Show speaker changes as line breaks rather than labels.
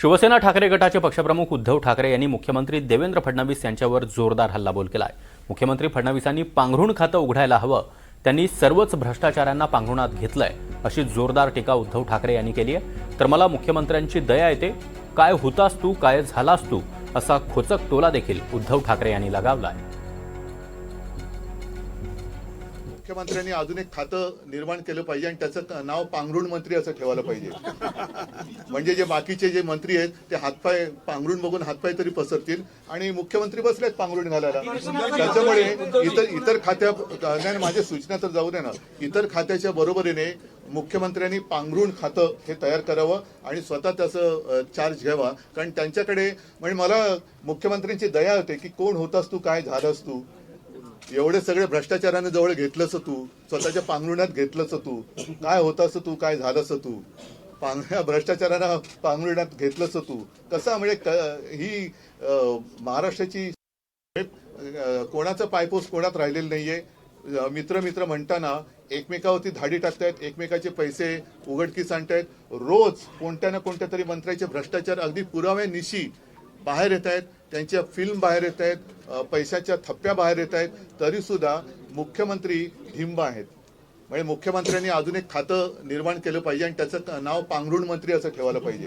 शिवसेना ठाकरे गटाचे पक्षप्रमुख उद्धव ठाकरे यांनी मुख्यमंत्री देवेंद्र फडणवीस यांच्यावर जोरदार हल्लाबोल केला आहे मुख्यमंत्री फडणवीसांनी पांघरुण खातं उघडायला हवं. त्यांनी सर्वच भ्रष्टाचारांना पांघरुणात घेतलंय अशी जोरदार टीका उद्धव ठाकरे यांनी केली आहे. तर मला मुख्यमंत्र्यांची दया येते. काय होतास तू? काय झालास तू? असा खोचक टोला देखील उद्धव ठाकरे यांनी लगावला आहे
मुख्यमंत्र्यांनी अजून एक खातं निर्माण केलं पाहिजे आणि त्याचं नाव पांघरुण मंत्री असं ठेवायला पाहिजे. म्हणजे जे बाकीचे जे मंत्री आहेत ते हातपाय पांघरुण बघून हातपाय तरी पसरतील आणि मुख्यमंत्री बसलेत पांघरुण घालायला. त्याच्यामुळे इतर इतर खात्या नाही माझ्या सूचना तर जाऊ दे ना. इतर खात्याच्या बरोबरीने मुख्यमंत्र्यांनी पांघरुण खातं हे तयार करावं आणि स्वतः त्याचं चार्ज घ्यावा. कारण त्यांच्याकडे म्हणजे मला मुख्यमंत्र्यांची दया होते की कोण होतास तू काय झालास तू? एवढे सगळे भ्रष्टाचाराने जवळ घेतलंस तू स्वतःच्या पांघरुण्यात घेतलंस तू. काय होतास तू काय झालंस तू? पांग भ्रष्टाचाराला पांघरुण्यात घेतलंस तू. कसा म्हणजे क- ही महाराष्ट्राची कोणाचं पायपोस कोणात राहिलेलं नाहीये. मित्र मित्र म्हणताना एकमेकावरती धाडी टाकतायत एकमेकाचे पैसे उघडकीस आणतायत. रोज कोणत्या ना कोणत्या तरी मंत्र्याचे भ्रष्टाचार अगदी पुराव्यानिशी निशी बाहेर येत आहेत त्यांच्या फिल्म बाहेर येत आहेत पैशाच्या थप्प्या बाहेर येत आहेत तरी सुद्धा मुख्यमंत्री ढिंब आहेत. म्हणजे मुख्यमंत्र्यांनी अजून एक खातं निर्माण केलं पाहिजे आणि त्याचं नाव पांघरुण मंत्री असं ठेवायला पाहिजे.